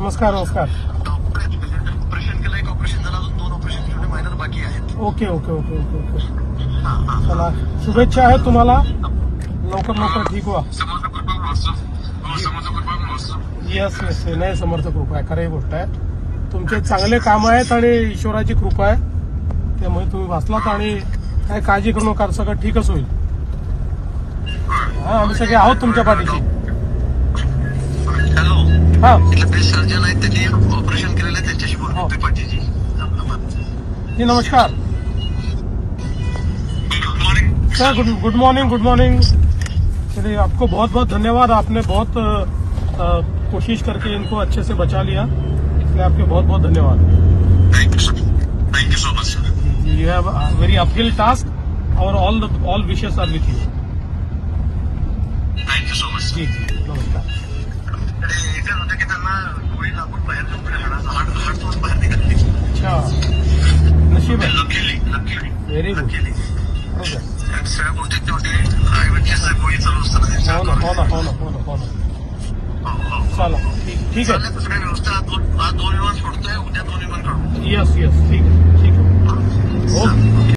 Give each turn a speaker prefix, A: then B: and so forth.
A: नमस्कार नमस्कार.
B: ऑपरेशन केलं एक ऑपरेशन झालं अजून दोन ऑपरेशन छोटे मायनर बाकी आहेत.
A: Okay okay okay okay okay. चला शुभेच्छा आहेत तुम्हाला. लवकर लवकर ठीक व्हा. येस येस नाही समर्थ कृपा आहे. खरंही गोष्ट आहे. तुमचे चांगले काम आहेत आणि ईश्वराची कृपा आहे. त्यामुळे तुम्ही वाचलात आणि काय काळजी करू नका सगळं ठीकच होईल. हा आम्ही सगळे आहोत तुमच्या पाठीशी. हा.
B: इथले बेस्ट सर्जन आहेत त्यांनी ऑपरेशन केलेलं आहे त्यांच्याशी. बोलतो पाठीची
A: जी नमस्कार. Sir good good morning good morning चलिए आपको बहुत बहुत धन्यवाद। आपने बहुत अ, कोशिश करके इनको अच्छे से बचा लिया। इसलिए आपके बहुत बहुत धन्यवाद।
B: So much
A: you have very uphill task और ऑल ऑल विशेष are with you
B: thank you so much
A: जी जी नमस्कार।
B: इथे होतं की त्यांना गोळी लागून बाहेर जाऊन हाडाचा हाड हाड तोडून बाहेर निघाली
A: अच्छा. नशीब
B: लकीली
A: बरोबर
B: आणि सगळ्या गोष्टी तेवढी. आय विटनेस गोळी चालू असताना त्यांच्या
A: हो ना हो ना हो ना हो ना हो ना.
B: हो, हो.
A: चला ठीक आहे.
B: सगळ्या व्यवस्था आज दोन विमान सोडतोय उद्या दोन विमान काढू.
A: यस यस ठीक आहे. ठीक आहे. हो.